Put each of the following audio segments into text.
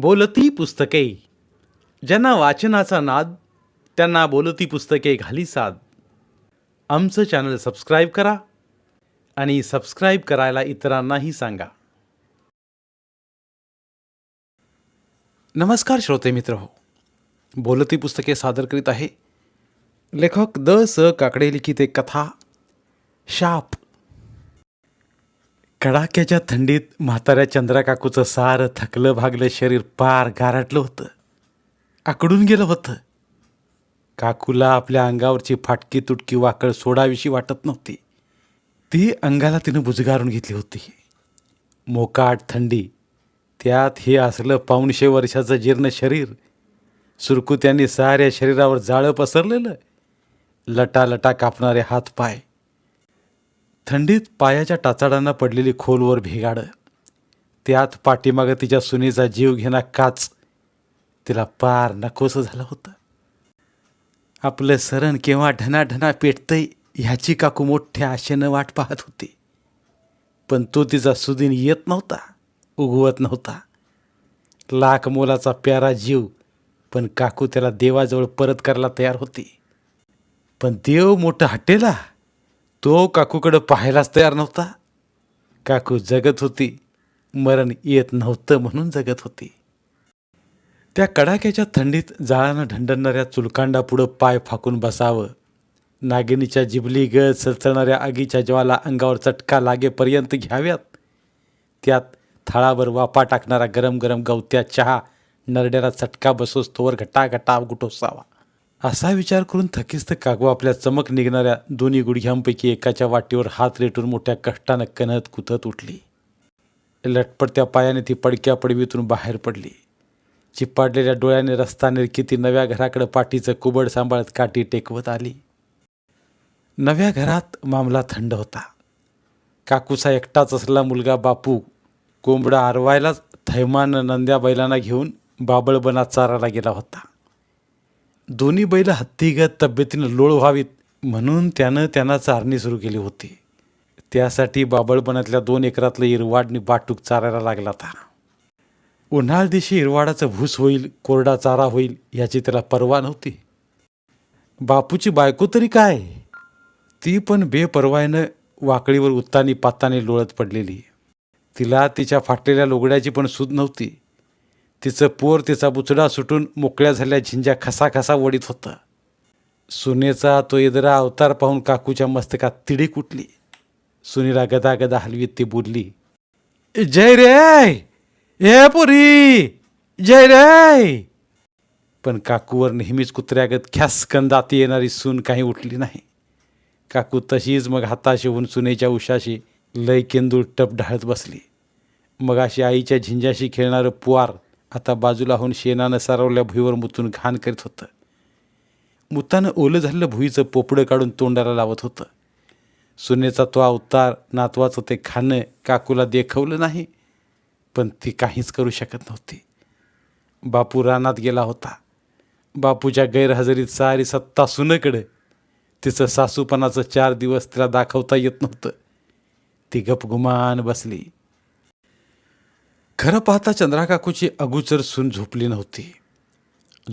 बोलती पुस्तके. ज्यांना वाचनाचा नाद त्यांना बोलती पुस्तके घाली साद. आमचं चॅनल सबस्क्राईब करा आणि सबस्क्राईब करायला इतरांनाही सांगा. नमस्कार श्रोते मित्र हो. बोलती पुस्तके सादर करीत आहे लेखक द स काकडे लिखित एक कथा शाप. कडाक्याच्या थंडीत म्हाताऱ्या चंद्राकाकूचं सारं थकलं भागलं शरीर पार गारटलं होतं. आकडून गेलं होतं. काकूला आपल्या अंगावरची फाटकी तुटकी वाकळ सोडावीशी वाटत नव्हती. ती अंगाला तिनं बुजगारून घेतली होती. मोकाट थंडी त्यात हे असलं पाऊणशे वर्षाचं जीर्ण शरीर सुरकुत्यांनी साऱ्या शरीरावर जाळं पसरलेलं लटा लटा कापणारे हात पाय थंडीत पायाच्या टाचाडांना पडलेली खोलवर भेगाडं. त्यात पाठीमागं तिच्या सुनेचा जीव घेणा काच. तिला पार नकोसं झालं होतं. आपलं सरण केव्हा ढनाढना पेटतंय ह्याची काकू मोठ्या आशेनं वाट पाहत होती. पण तो तिचा सुदीन येत नव्हता उगवत नव्हता. लाख मोलाचा प्यारा जीव पण काकू त्याला देवाजवळ परत करायला तयार होती. पण देव मोठं हटेला. तो काकूकडं पाहायलाच तयार नव्हता. काकू जगत होती मरण येत नव्हतं म्हणून जगत होती. त्या कडाक्याच्या थंडीत जाळानं ढंडणाऱ्या चुलकांडापुढं पाय फाकून बसावं नागिनीच्या जिबली गळ सळसळणाऱ्या आगीच्या ज्वाला अंगावर चटका लागेपर्यंत घ्याव्यात. त्यात थाळावर वापा टाकणारा गरम गरम गवत्या चहा नरड्याला चटका बसोस तोवर घटा घटा गुटोसावा असा विचार करून थकीस्त कागवा आपल्या चमक निघणाऱ्या दोन्ही गुडघ्यांपैकी एकाच्या वाटीवर हात रेटून मोठ्या कष्टानं कणत कुथत उठली. लटपटत्या पायाने ती पडक्या पडवीतून बाहेर पडली. चिप्पाडलेल्या डोळ्याने रस्ता किती नव्या घराकडं पाठीचं कुबड सांभाळत काठी टेकवत आली. नव्या घरात मामला थंड होता. काकूचा एकटाच असलेला मुलगा बापू कोंबडा आरवायलाच थैमान नंद्या बैलांना घेऊन बाबळबना चाराला गेला होता. दोन्ही बैल हत्तीगत तब्येतीनं लोळ व्हावीत म्हणून त्यानं त्यांना चारणी सुरू केली होती. त्यासाठी बाबळपणातल्या दोन एकरातलं इरवाडनी बाटूक चारायला लागला होता. उन्हाळ दिवशी इरवाडाचं भूस होईल कोरडा चारा होईल याची त्याला पर्वा नव्हती. बापूची बायको तरी काय? ती पण बेपर्वायनं वाकळीवर उत्तानी पाताने लोळत पडलेली. तिला तिच्या फाटलेल्या लुगड्याची पण सूद नव्हती. तिचं पोर तिचा बुचडा सुटून मोकळ्या झाल्या झिंज्या खसाखसा वडीत होतं. सुनेचा तो इदरा अवतार पाहून काकूच्या मस्तकात तिडीक उठली. सुनीला गदा गदा हलवीत ती बोलली जय रे ए पुरी जय रे. पण काकूवर नेहमीच कुत्र्यागत ख्यास कंदाती येणारी सून काही उठली नाही. काकू तशीच मग हाताशी होऊन सुनेच्या उशाशी लय केंदूळ टप ढाळत बसली. मग अशी आईच्या झिंजाशी खेळणारं पुवार आता बाजूला होऊन शेणानं सारवल्या भुईवर मुतून घाण करीत होतं. मुतानं ओलं झालेलं भुईचं पोपडं काढून तोंडाला लावत होतं. सुनेचा तो अवतार नातवाचं ते खाणं काकूला देखवलं नाही पण ती काहीच करू शकत नव्हती. बापू रानात गेला होता. बापूच्या गैरहजेरीत सारी सत्ता सुनेकडे. तिचं सासूपणाचं चार दिवस तिला दाखवता येत नव्हतं. ती गपगुमान बसली. खरं पाहता चंद्राकाकूची अगुचर सून झोपली नव्हती.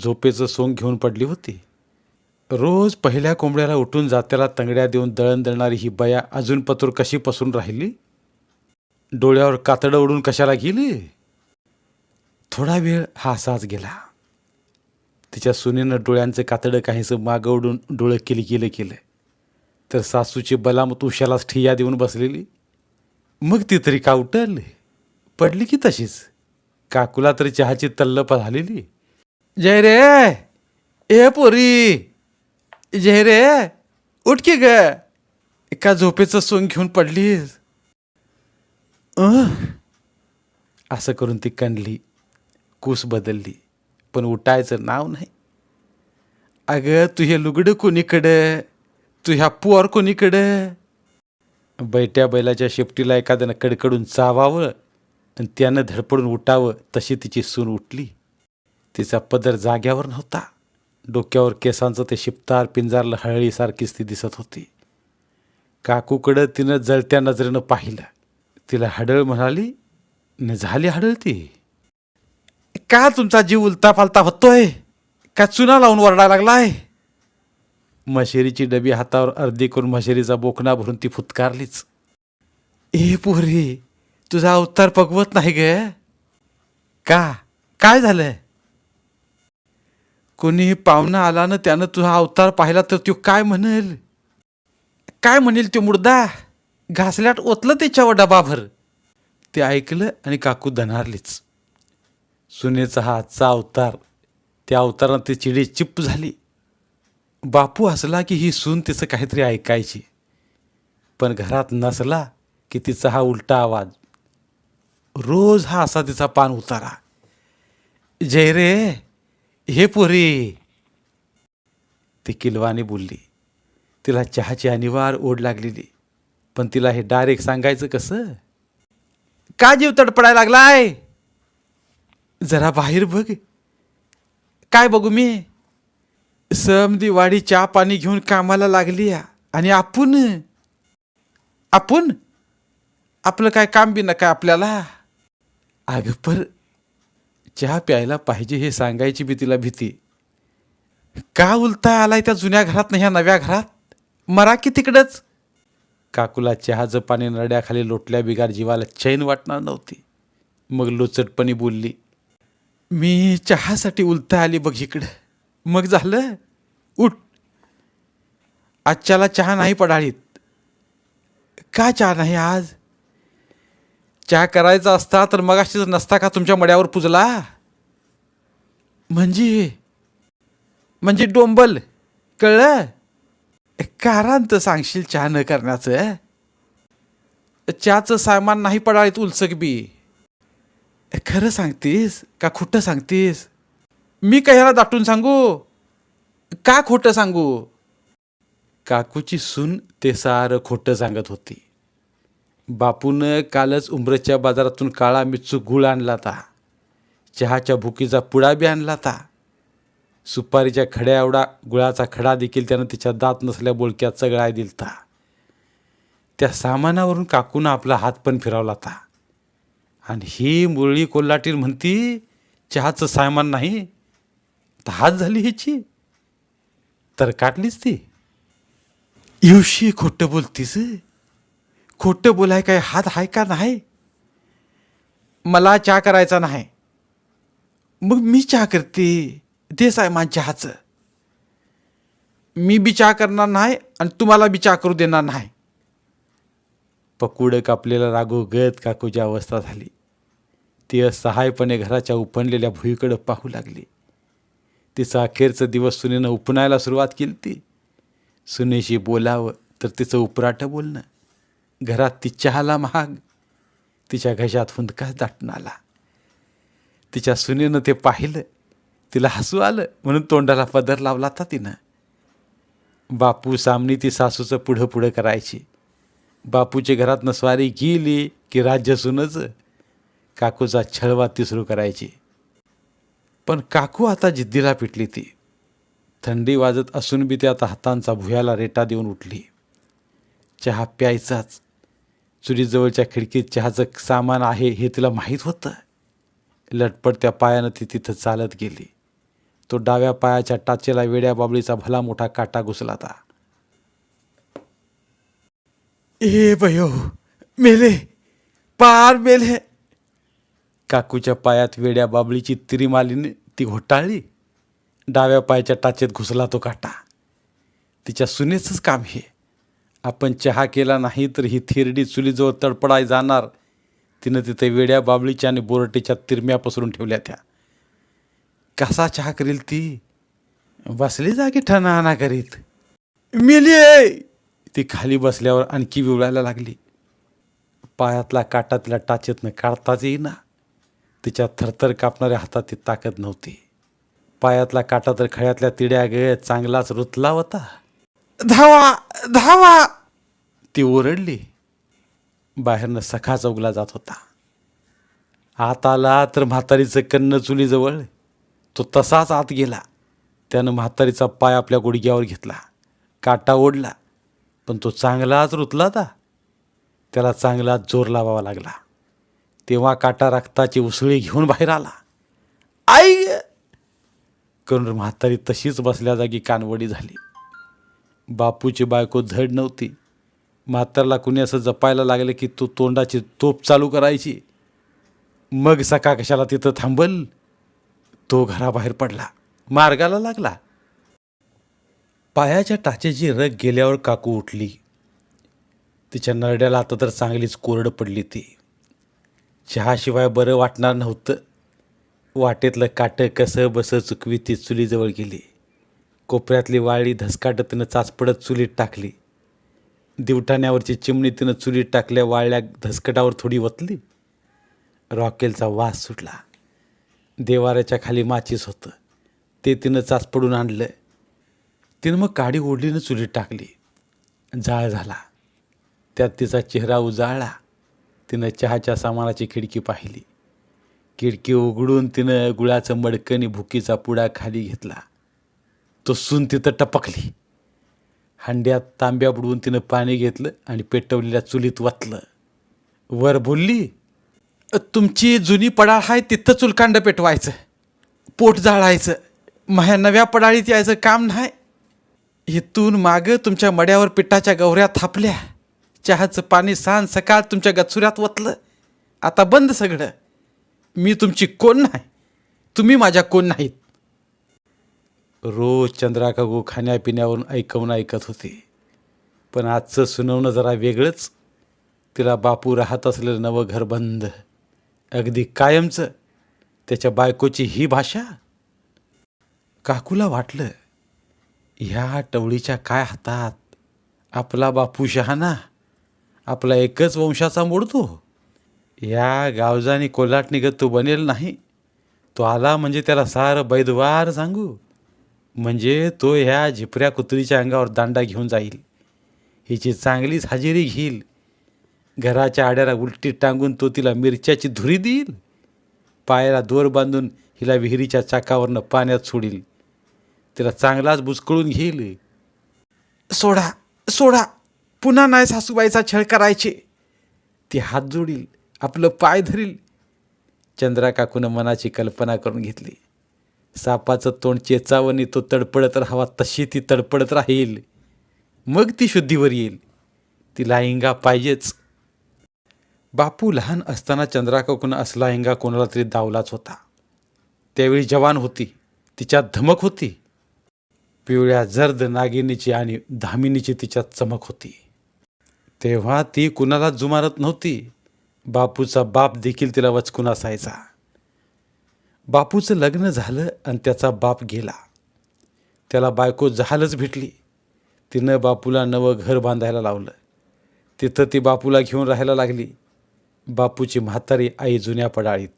झोपेचं सोंग घेऊन पडली होती. रोज पहिल्या कोंबड्याला उठून जात्याला तंगड्या देऊन दळण दळणारी ही बया अजून पतूर कशी पसून राहिली? डोळ्यावर कातडं उडून कशाला गेली? थोडा वेळ हा असाच गेला. तिच्या सुनेनं डोळ्यांचं कातडं काहीसं मागं उडून डोळं केली गेलं केलं. तर सासूची बलामत उशालाच ठिया देऊन बसलेली. मग ती तरी का उठल? पडली की तशीच? काकूला तरी चहाची तल्लप झालेली. जय रे ए पोरी. जय रे उठ की ग. एका झोपेचं सोंग घेऊन पडलीस. अं? असं करून ती कणली कूस बदलली पण उठायचं नाव नाही. अगं तू हे लुगडं कोणीकडं? तू ह्या पुवार कोणीकडं? बैट्या बैलाच्या शेपटीला एखाद्यानं कडकडून चावावं. आणि त्यानं धडपडून उठावं तशी तिची सून उठली. तिचा पदर जाग्यावर नव्हता. डोक्यावर केसांचं ते शिपतार पिंजारलं हळळीसारखीच ती दिसत होती. काकूकडं तिनं जळत्या नजरेनं पाहिलं. तिला हडळ म्हणाली न झाली हडळ ती. का तुमचा जीव उलता पालता होतोय? का चुना लावून वरडा लागलाय? मशेरीची डबी हातावर अर्धी करून मशेरीचा बोकणा भरून ती फुतकारलीच. ए पोरी तुझा अवतार पगवत नाही ग. का? काय झालंय? कोणीही पाहुणा आला ना त्यानं तुझा अवतार पाहिला तर तो काय म्हणेल? काय म्हणेल तो मुर्दा घासल्यात ओतलं त्याच्यावर डबाभर. ते ऐकलं आणि काकू दणारलीच सुनेचा हा आजचा अवतार त्या अवतारानं ती चिडी चिप्प झाली. बापू हसला की ही सून तिचं काहीतरी ऐकायची. पण घरात नसला की तिचा हा उलटा आवाज. रोज हा असा तिचा पान उतारा. जय रे हे पोरी. ती किलवाने बोलली तिला चहाची अनिवार ओढ लागलेली पण तिला हे डायरेक्ट सांगायचं कसं? का जीव तडपडायला लागलाय? जरा बाहेर बघ. काय बघू मी? सम दिवाळी चहा पाणी घेऊन कामाला लागली आणि आपण? आपण? आपलं काय काम बी नका आपल्याला? अगं पर चहा प्यायला पाहिजे हे सांगायची बी तिला भीती. का उलता आलाय त्या जुन्या घरात ना ह्या नव्या घरात? मरा की तिकडंच? काकूला चहाचं पाणी नरड्याखाली लोटल्या बिगार जीवाला चैन वाटणार नव्हती. मग लोचटपणी बोलली मी चहासाठी उलता आली बघ इकडं. मग झालं? उठ. आजच्याला चहा नाही पडाळीत. का चहा नाही आज? चहा करायचा असता तर मग नसता का तुमच्या मड्यावर पुजला? म्हणजे? म्हणजे डोंबल कळलं? कारांत सांगशील चहा न करण्याचं चहाचं सामान नाही पडाळीत उलसक बी. खरं सांगतीस का खोटं सांगतीस? मी कशाला दाटून सांगू? का खोटं सांगू? काकूची सून ते सारं खोटं सांगत होती. बापून कालच उंबरच्या बाजारातून काळा मिरचू गुळ आणला होता. चहाच्या भुकीचा पुडा बी आणला ता सुपारीच्या खड्या एवढा गुळाचा खडा देखील त्यानं तिच्या दात नसल्या बोलक्यात चगळाय दिलता. त्या सामानावरून काकूनं आपला हात पण फिरवला ता आणि ही मुरळी कोल्हाटीर म्हणती चहाचं सामान नाही तर हात झाली ह्याची. तर काटलीच ती. येवशी खोटं बोलतीस खोटं बोलाय काय हात आहे का नाही? मला चहा करायचा नाही. मग मी चहा करते. तेच आहे माझ्या चहाचं. मी बी चहा करणार नाही आणि तुम्हाला बी चहा करू देणार नाही. पकुड कापलेला रागोगत काकूची अवस्था झाली. ती असहायपणे घराच्या उपणलेल्या भुईकडं पाहू लागली. तिचा अखेरचं दिवस सुनेनं उपणायला सुरुवात केली ती. सुनेशी बोलावं तर तिचं उपराटं बोलणं. घरात ती चहाला महाग तिच्या घशात हुंदकाच दाटून आला तिच्या सुनेनं ते पाहिलं तिला हसू आलं म्हणून तोंडाला पदर लावला होता तिनं. बापू सामनी ती सासूचं पुढं पुढं करायची. बापूचे घरात स्वारी गेली की राज्य सुनच काकूचा छळवा ती सुरू करायची. पण काकू आता जिद्दीला पिटली ती. थंडी वाजत असून बी ती आता हातांचा भुयाला रेटा देऊन उठली. चहा प्यायचाच चुलीजवळच्या खिडकीत चहाचं सामान आहे हे तिला माहीत होतं. लटपट त्या पायानं ती तिथं चालत गेली. तो डाव्या पायाच्या टाचेला वेड्या बाबळीचा भला मोठा काटा घुसला होता. ए बयो मेले पार मेले. काकूच्या पायात वेड्या बाबळीची तिरीमालीने ती घोटाळली. डाव्या पायाच्या टाचेत घुसला तो काटा. तिच्या सुनेचंच काम हे. आपण चहा केला नाही तर ही थिरडी चुलीजवळ तडपडाय जाणार. तिनं तिथे वेड्या बाबळीच्या आणि बोरटीच्या तिरम्या पसरून ठेवल्या त्या. कसा चहा करील ती? बसली जागी ठणाणा करीत. मेली ती खाली बसल्यावर आणखी विवळायला लागली. पायातला काटा तिला टाचेतनं काढताच येईना. तिच्या थरथर कापणाऱ्या हातात ती ताकद नव्हती. पायातला काटा तर खळ्यातल्या तिड्या गळ चांगलाच रुतला होता. धावा धावा. ती ओरडली. बाहेरनं सखा चौगला जात होता. आत आला तर म्हातारीचं कन्न चुलीजवळ. तो तसाच आत गेला. त्यानं म्हातारीचा पाय आपल्या गुडघ्यावर घेतला. काटा ओढला. पण तो चांगलाच रुतला होता. त्याला चांगला जोर लावावा लागला. तेव्हा काटा रक्ताची उसळी घेऊन बाहेर आला. आई! करून म्हातारी तशीच बसल्या जागी कानवडी झाली. बापूची बायको धड नव्हती. म्हातारला कुणी असं जपायला लागलं की तो तोंडाची तोप चालू करायची? मग सका कशाला तिथं थांबल? तो घराबाहेर पडला. मार्गाला लागला. पायाच्या टाचेची रग गेल्यावर काकू उठली. तिच्या नरड्याला आता तर चांगलीच कोरड पडली ती. चहाशिवाय बरं वाटणार नव्हतं. वाटेतलं काटं कसं बसं चुकवी ती चुलीजवळ गेली. कोपऱ्यातली वाळी धसकाटत तिनं चाचपडत चुलीत टाकली. दिवठाण्यावरची चिमणी तिनं चुलीत टाकल्या वाळल्या धसकटावर थोडी वतली. रॉकेलचा वास सुटला. देवाऱ्याच्या खाली माचीस होतं. ते तिनं चाचपडून आणलं. तिनं मग काडी ओढलीनं चुलीत टाकली. जाळ झाला. त्यात तिचा चेहरा उजाळला. तिनं चहाच्या सामानाची खिडकी पाहिली. खिडकी उघडून तिनं गुळाचं मडकं आणि भुकीचा पुडा खाली घेतला. तो सून तिथं टपकली. हंड्यात तांब्या बुडवून तिनं पाणी घेतलं आणि पेटवलेल्या चुलीत वाचलं वर बोलली तुमची जुनी पडाळ आहे तिथं चुलकांड पेटवायचं. पोट जाळायचं. माझ्या नव्या पडाळीत यायचं काम नाही. इथून मागं तुमच्या मड्यावर पिठाच्या गवऱ्या थापल्या. चहाचं पाणी सांज सकाळ तुमच्या गचुऱ्यात वतलं. आता बंद सगळं. मी तुमची कोण नाही. तुम्ही माझ्या कोण नाहीत. रोज चंद्राकाकू खाण्यापिण्यावरून ऐकवून ऐकत होते. पण आजचं सुनवणं जरा वेगळंच. तिला बापू राहत असलेलं नवं घर बंद. अगदी कायमचं. त्याच्या बायकोची ही भाषा? काकूला वाटलं ह्या टवळीच्या काय हातात? आपला बापू शहाणा. आपला एकच वंशाचा मोडतो. या गावजानी कोल्हाट निघत तो बनेल नाही. तो आला म्हणजे त्याला सारं बैदवार सांगू. म्हणजे तो ह्या झिपऱ्या कुत्रीच्या अंगावर दांडा घेऊन जाईल. हिची चांगलीच हजेरी घेईल. घराच्या आड्याला उलटी टांगून तो तिला मिरच्याची धुरी देईल. पायाला दोर बांधून हिला विहिरीच्या चाकावरनं पाण्यात सोडील. तिला चांगलाच बुचकळून घेईल. सोडा सोडा पुन्हा नाही सासूबाईचा छळ करायचे. ती हात जोडील आपलं पाय धरील. चंद्रा काकूनं मनाची कल्पना करून घेतली. सापाचं तोंड चेचावणी तो तडपडत राहावा तशी ती तडपडत राहील. मग ती शुद्धीवर येईल. तिला हिंगा पाहिजेच. बापू लहान असताना चंद्राकाकून असला हिंगा कोणाला तरी दावलाच होता. त्यावेळी जवान होती. तिच्यात धमक होती. पिवळ्या जर्द नागिनीची आणि धामिनीची तिच्यात चमक होती. तेव्हा ती कुणाला जुमारत नव्हती. बापूचा बाप देखील तिला वचकून असायचा. बापूचं लग्न झालं आणि त्याचा बाप गेला. त्याला बायको जहालच भेटली. तिनं बापूला नवं घर बांधायला लावलं. तिथं ती बापूला घेऊन राहायला लागली. बापूची म्हातारी आई जुन्या पडाळीत.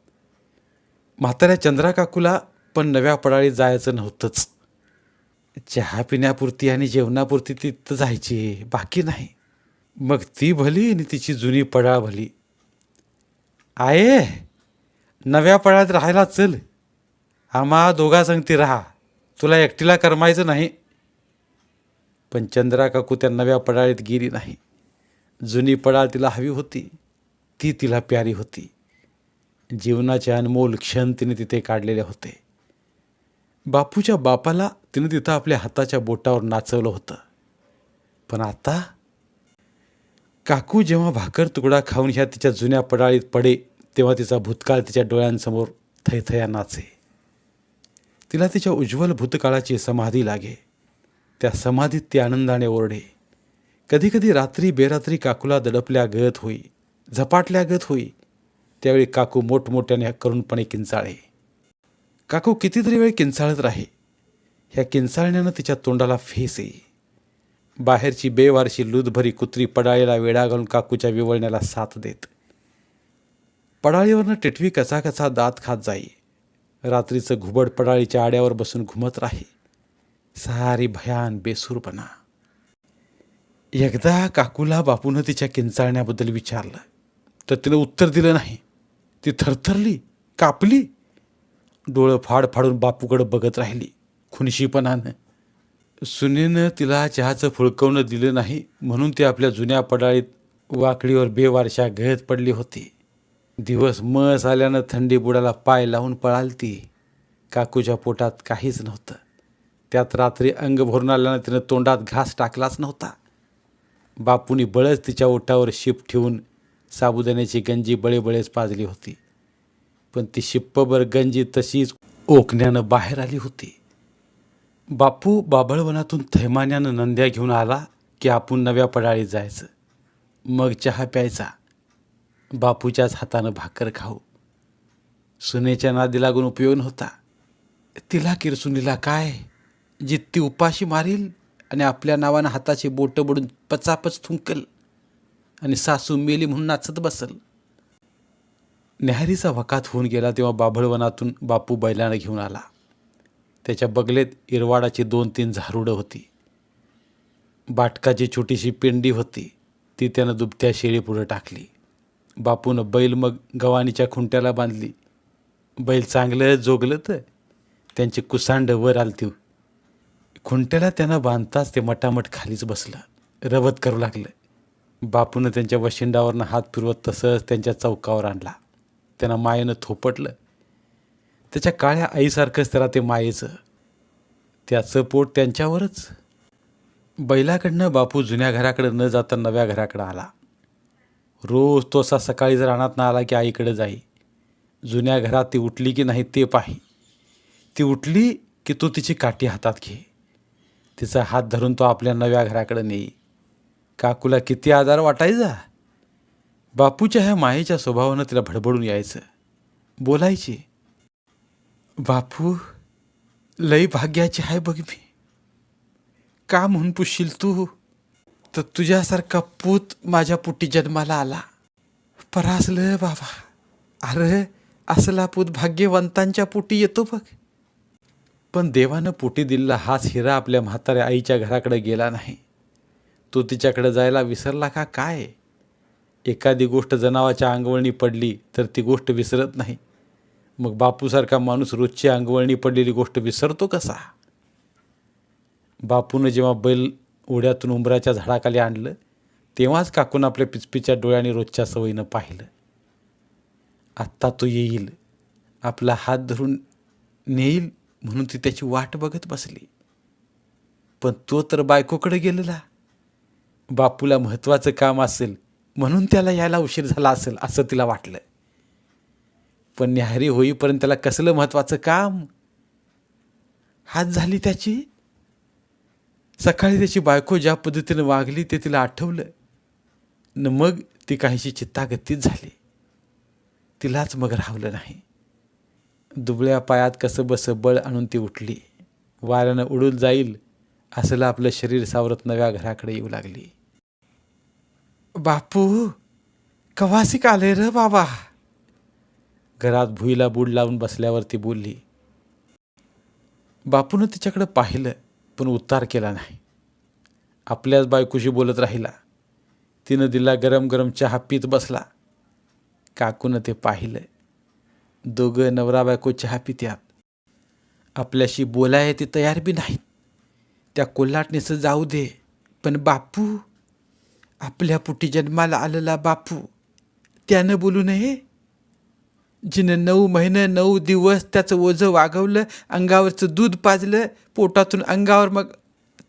म्हाताऱ्या चंद्रा काकूला पण नव्या पडाळीत जायचं नव्हतंच. चहा पिण्यापुरती आणि जेवणापुरती तिथं जायची बाकी नाही. मग ती भली आणि तिची जुनी पडाळ भली. आहे नव्या पळ्यात राहायला चल. आम्हा दोघा संगती राहा. तुला एकटीला करमायचं नाही. पण चंद्रा काकू त्या नव्या पडाळीत गेली नाही. जुनी पडाळ तिला हवी होती. ती तिला प्यारी होती. जीवनाचे अनमोल क्षण तिने तिथे काढलेले होते. बापूच्या बापाला तिने तिथं आपल्या हाताच्या बोटावर नाचवलं होतं. पण आता काकू जेव्हा भाकर तुकडा खाऊन ह्या तिच्या जुन्या पडाळीत पडे तेव्हा तिचा भूतकाळ तिच्या डोळ्यांसमोर थैथया नाचे. तिला तिच्या उज्ज्वल भूतकाळाची समाधी लागे. त्या समाधीत ती आनंदाने ओरडे. कधीकधी रात्री बेरात्री काकूला दडपल्या गत होई झपाटल्या गत होई. त्यावेळी काकू मोठमोठ्याने करुणपणे किंचाळे काकू कितीतरी वेळ किंचाळत राहे. ह्या किंचाळण्यानं तिच्या तोंडाला फेस येई. बाहेरची बेवारशी लूदभरी कुत्री पडाळीला वेळा घालून काकूच्या विवळण्याला साथ देत. पडाळीवरनं टिटवी कसा कसा दात खात जाई. रात्रीचं घुबड पडाळीच्या आड्यावर बसून घुमत राही. सारी भयान बेसूरपणा एकदा काकूला बापूनं तिच्या किंचाळण्याबद्दल विचारलं. तर तिनं उत्तर दिलं नाही. ती थरथरली कापली. डोळं फाड फाडून बापूकडं बघत राहिली खुनशीपणानं. सुनेनं तिला चहाचं फुळकवणं दिलं नाही म्हणून ती आपल्या जुन्या पडाळीत वाकडीवर बेवारशा गळत पडली होती. दिवस मस आल्यानं थंडी बुडाला पाय लावून पळालती. काकूच्या पोटात काहीच नव्हतं. त्यात रात्री अंग भरून आल्यानं तिनं तोंडात घास टाकलाच नव्हता. बापूनी बळच तिच्या ओठावर शिप ठेवून साबुदाण्याची गंजी बळेबळेच पाजली होती. पण ती शिप्पभर गंजी तशीच ओकण्यानं बाहेर आली होती. बापू बाबळवनातून थैमान्यानं नंद्या घेऊन आला की आपण नव्या पडाळीत जायचं. मग चहा प्यायचा. बापूच्याच हातानं भाकर खाऊ. सुनेच्या नादी लागून उपयोग नव्हता. तिला किरसुनीला काय? जित्ती उपाशी मारील आणि आपल्या नावानं हाताची बोटं बुडून पचापच थुंकल आणि सासू मेली म्हणून नाचत बसल. न्याहारीचा वकात होऊन गेला तेव्हा बाभळवनातून बापू बैलानं घेऊन आला. त्याच्या बगलेत इरवाडाची दोन तीन झारुडं होती. बाटकाची छोटीशी पेंडी होती. ती त्यानं दुबत्या शेळीपुढं टाकली. बापूनं बैल मग गव्हाणीच्या खुंट्याला बांधली. बैल चांगलं जोगलं तर त्यांची कुसांड वर आलती. खुंट्याला त्यानं बांधताच ते मटामट खालीच बसलं. रवत करू लागलं. बापूनं त्यांच्या वशिंडावरनं हात फिरवत तसंच त्यांच्या चौकावर आणला. त्यांना मायेनं थोपटलं. त्याच्या काळ्या आईसारखंच त्याला ते मायेचं. त्याचं पोट त्यांच्यावरच. बैलाकडनं बापू जुन्या घराकडं न जाता नव्या घराकडं आला. रोज तो असा सकाळी जर रानात आला की आईकडे जाई. जुन्या घरात ती उठली की नाही ते पाही. ती उठली की तू तिची काठी हातात घे. तिचा हात धरून तो आपल्या नव्या घराकडे नेई. काकूला किती आधार वाटायचा? बापूच्या ह्या मायेच्या स्वभावानं तिला भडबडून यायचं. बोलायची. बापू लई भाग्याची आहे बघ मी. का म्हणून पुशील तू? तर तुझ्यासारखा पूत माझ्या पोटी जन्माला आला. परासलं बाबा. अरे असला पूत भाग्यवंतांच्या पोटी येतो बघ. पण देवानं पोटी दिलेला हाच हिरा आपल्या म्हाताऱ्या आईच्या घराकडे गेला नाही. तो तिच्याकडे जायला विसरला का काय? एखादी गोष्ट जनावाच्या अंगवळणी पडली तर ती गोष्ट विसरत नाही. मग बापूसारखा माणूस रोजची अंगवळणी पडलेली गोष्ट विसरतो कसा? बापूनं जेव्हा बैल उड्यातून उंबराच्या झाडाखाली आणलं तेव्हाच काकून आपल्या पिचपिच्या डोळ्याने रोजच्या सवयीनं पाहिलं. आत्ता तो येईल आपला हात धरून नेईल म्हणून ती त्याची वाट बघत बसली. पण तो तर बायकोकडे गेलेला. बापूला महत्त्वाचं काम असेल म्हणून त्याला यायला उशीर झाला असेल असं तिला वाटलं. पण न्याहारी होईपर्यंत त्याला कसलं महत्त्वाचं काम? हात झाली त्याची? सकाळी त्याची बायको ज्या पद्धतीनं वागली ते तिला आठवलं. न मग ती काहीशी चित्तागतीत झाली. तिलाच मग राहवलं नाही. दुबळ्या पायात कसं बसं बळ आणून ती उठली. वाऱ्यानं उडून जाईल असलं आपलं शरीर सावरत नव्या घराकडे येऊ लागली. बापू कवासिक आले र बाबा? घरात भुईला बूड लावून बसल्यावर ती बोलली बापूनं तिच्याकडं पाहिलं. पण उतार केला नाही. आपल्याच बायकोशी बोलत राहिला. तिनं दिला गरम गरम चहा पीत बसला. काकूनं ते पाहिलं. दोघं नवरा बायको चहा पित्यात. आपल्याशी बोलाय ते तयार बी नाहीत. त्या कोल्हाटणीचं जाऊ दे पण बापू आपल्या पुटी जन्माला आलेला बापू त्यानं बोलू नये? जिनं नऊ महिने नऊ दिवस त्याचं ओझं वागवलं अंगावरचं दूध पाजलं पोटातून अंगावर मग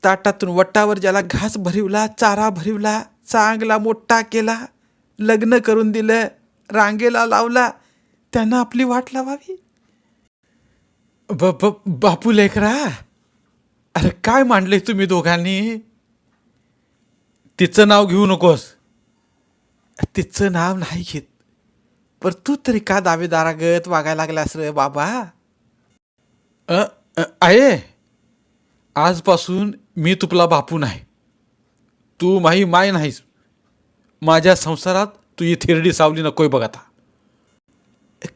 ताटातून वटावर ज्याला घास भरिवला चारा भरिवला चांगला मोठा केला लग्न करून दिलं रांगेला लावला त्यानं आपली वाट लावावी. ब ब बापू लेकरा अरे काय मांडले तुम्ही दोघांनी? तिचं नाव घेऊ नकोस. तिचं नाव नाही घेत. पर तू तरी का दावेदारागत वागायला लागलास रे बाबा? अ, अ, आहे. आजपासून मी तुपला बापू नाही. तू माही माय नाहीस. माझ्या संसारात तू ही थेरडी सावली नकोय बघ आता.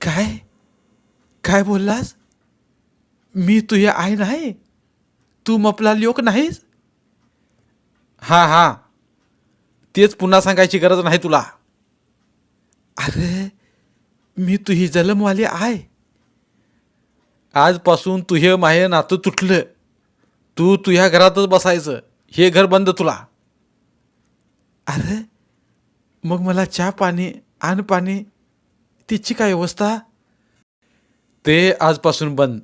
काय? काय बोललास? मी तुझी आई नाही? तू मपला लोक नाहीस? हां हां. तेच पुन्हा सांगायची गरज नाही तुला. अरे मी तुही जलमवाली आय आजपासून तुझे माहे नातं तुटलं. तू तुझ्या घरातच बसायचं. हे घर बंद तुला. अरे मग मला चहा पाणी आण पाणी तिची काय व्यवस्था? ते आजपासून बंद.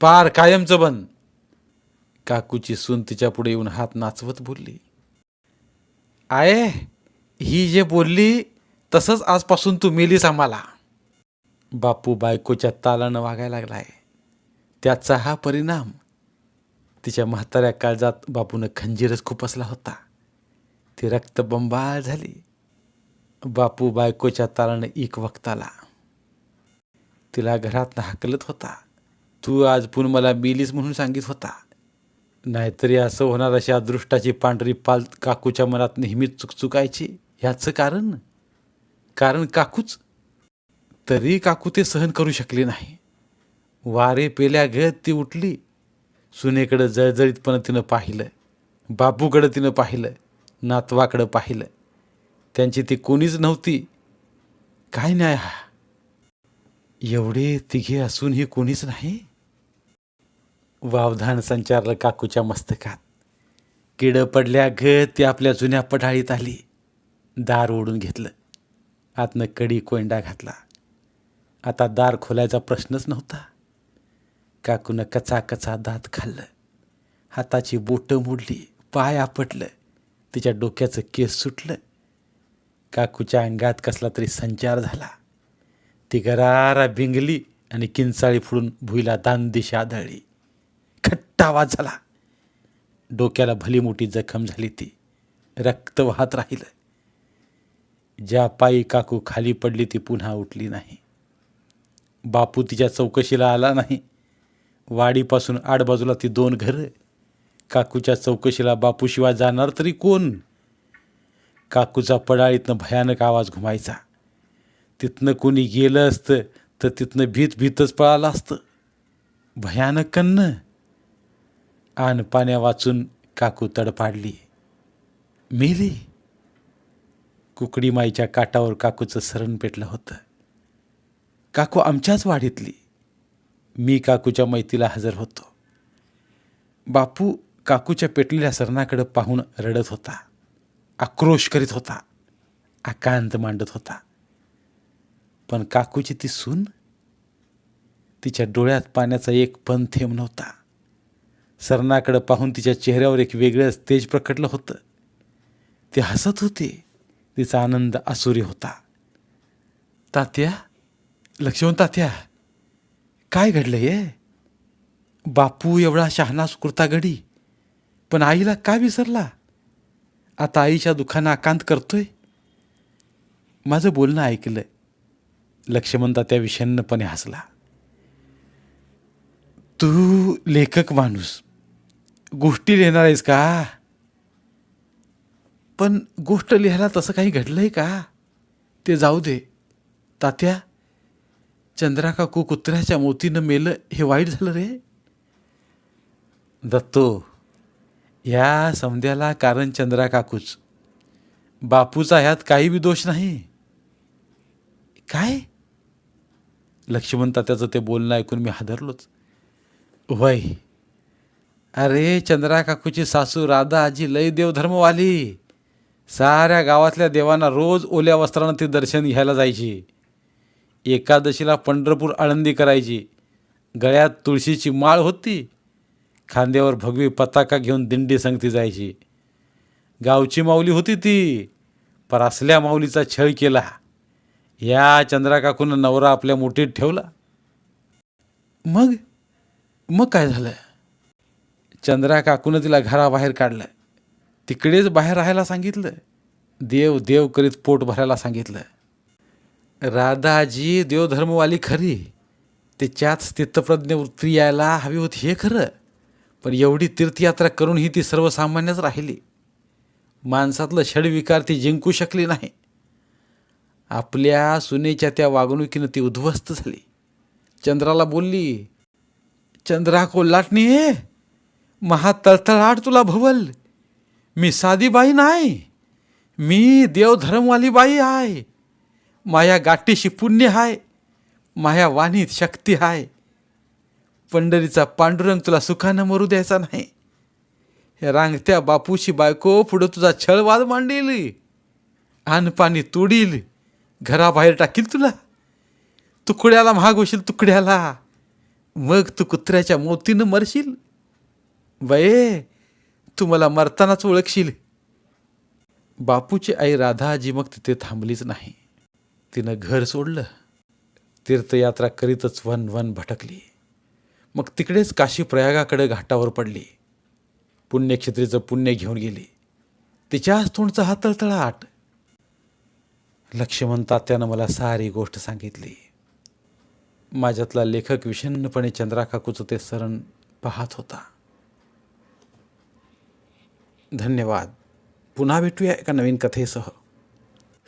पार कायमचं बंद. काकूची सून तिच्या पुढे येऊन हात नाचवत बोलली. आय ही जे बोलली तसंच आजपासून तू मेलीस आम्हाला. बापू बायकोच्या तालानं वागायला लागलाय. त्याचा हा परिणाम तिच्या म्हाताऱ्या काळजात बापूनं खंजीरच खुपसला होता. ती रक्तबंबाळ झाली. बापू बायकोच्या तालानं एक वक्ताला. तिला घरात हाकलत होता. तू आज पुन मला मिलीस म्हणून सांगित होता. नाहीतरी असं होणार अशी अदृष्टाची पांढरी पाल काकूच्या मनात नेहमीच चुकचुकायची. ह्याचं कारण? कारण काकूच तरी काकू ते सहन करू शकले नाही. वारे पेल्या घेत ती उठली. सुनेकडं जळजळीतपणं तिनं पाहिलं. बापूकडं तिनं पाहिलं. नातवाकडं पाहिलं. त्यांची ती कोणीच नव्हती. काय न्याय हा? एवढे तिघे असूनही कोणीच नाही? वावधान संचारलं काकूच्या मस्तकात. किड पडल्या घ ती आपल्या जुन्या पठाळीत आली. दार ओढून घेतलं. आतनं कडी कोंडा घातला. आता दार खोलायचा प्रश्नच नव्हता. काकूनं कचा कचा दात खाल्लं. हाताची बोटं मोडली पाय आपटलं तिच्या डोक्याचं केस सुटलं. काकूच्या अंगात कसला तरी संचार झाला. ती गरारा बिंगली आणि किंचाळी फुडून भुईला दानदिशी आदळली. खट्टा आवाज झाला. डोक्याला भली मोठी जखम झाली ती. रक्त वाहत राहिलं. ज्या पायी काकू खाली पडली ती पुन्हा उठली नाही. बापू तिच्या चौकशीला आला नाही. वाडीपासून आडबाजूला ती दोन घरं. काकूच्या चौकशीला बापूशिवाय जाणार तरी कोण? काकूचा पडाळीतनं भयानक आवाज घुमायचा. तिथनं कोणी गेलं असतं तर तिथनं भीत भीतच पळालं असतं. भयानक कन्न. आण पाण्या वाचून काकू तडपाडली. मेली. कुकडी माईच्या काठावर काकूचं सरण पेटलं होतं. काकू आमच्याच वाढीतली मी काकूच्या मैतीला हजर होतो. बापू काकूच्या पेटलेल्या सरणाकडे पाहून रडत होता. आक्रोश करीत होता. आकांत मांडत होता. पण काकूची ती सून? तिच्या डोळ्यात पाण्याचा एक पण थेंब नव्हता. सरणाकडं पाहून तिच्या चेहऱ्यावर एक वेगळंच तेज प्रकटलं होतं. ती हसत होती. तिचा आनंद असुरी होता. तात्या लक्ष्मण तात्या काय घडलं ये बापू एवढा शहाणा सुकृता घडी पण आईला का विसरला? आता आईच्या दुखानं आकांत करतोय. माझं बोलणं ऐकलं लक्ष्मण तात्या विषण्णपणे हसला. तू लेखक माणूस. गोष्टी लिहिणार आहेस का? पण गोष्ट लिहायला तसं काही घडलंय का? ते जाऊ दे. तात्या चंद्राकाकू कुत्र्याच्या मोतीनं मेलं हे वाईट झालं रे. दत्तो या समद्याला कारण चंद्रा काकूच बापूचा ह्यात काही बी दोष नाही. काय? लक्ष्मण तात्याचं ते बोलणं ऐकून मी हादरलोच. वय अरे चंद्रा काकूची सासू राधा आजी लय देवधर्मवाली. साऱ्या गावातल्या देवांना रोज ओल्या वस्त्रानं ती दर्शन घ्यायला जायची. एकादशीला पंढरपूर आळंदी करायची. गळ्यात तुळशीची माळ होती. खांद्यावर भगवी पताका घेऊन दिंडी संगती जायची. गावची माऊली होती ती पर असल्या माऊलीचा छळ केला. या चंद्राकाकून नवरा आपल्या मुठीत ठेवला. मग मग काय झालं? चंद्रा काकूनं तिला घराबाहेर काढलं. तिकडेच बाहेर राहायला सांगितलं. देव देव करीत पोट भरायला सांगितलं. राधाजी देवधर्मवाली खरी. त्याच्यात स्थितप्रज्ञ वृत्ती यायला हवी होती हे खरं. पण एवढी तीर्थयात्रा करूनही ती सर्वसामान्यच राहिली. माणसातलं षडविकार ती जिंकू शकली नाही. आपल्या सुनेच्या त्या वागणुकीनं ती उद्ध्वस्त झाली. चंद्राला बोलली चंद्रा कोल्हाटणी महा तळतळाट तुला भवल. मी साधी बाई नाही. मी देवधर्मवाली बाई आहे. माया गाठीशी पुण्य आहे माया वाणीत शक्ती आहे पंढरीचा पांडुरंग तुला सुखानं मरू द्यायचा नाही. हे रांगत्या बापूची बायको पुढं तुझा छळवाद मांडेल. पाणी तोडील घराबाहेर टाकील तुला. तुकड्याला महाग होशील तुकड्याला. मग तू कुत्र्याच्या मोतीनं मरशील. बये तू मला मरतानाच ओळखशील. बापूची आई राधाजी मग तिथे थांबलीच नाही. तिनं घर सोडलं. तीर्थयात्रा करीतच वन वन भटकली. मग तिकडेच काशी प्रयागाकडे घाटावर पडली. पुण्यक्षेत्रीचं पुण्य घेऊन गेली. तिच्याच तोंडचा हा तळतळाट लक्ष्मण तात्यानं मला सारी गोष्ट सांगितली. माझ्यातला लेखक विषण्णपणे चंद्राकाकूचं ते सरण पाहत होता. धन्यवाद. पुन्हा भेटूया एका नवीन कथेसह.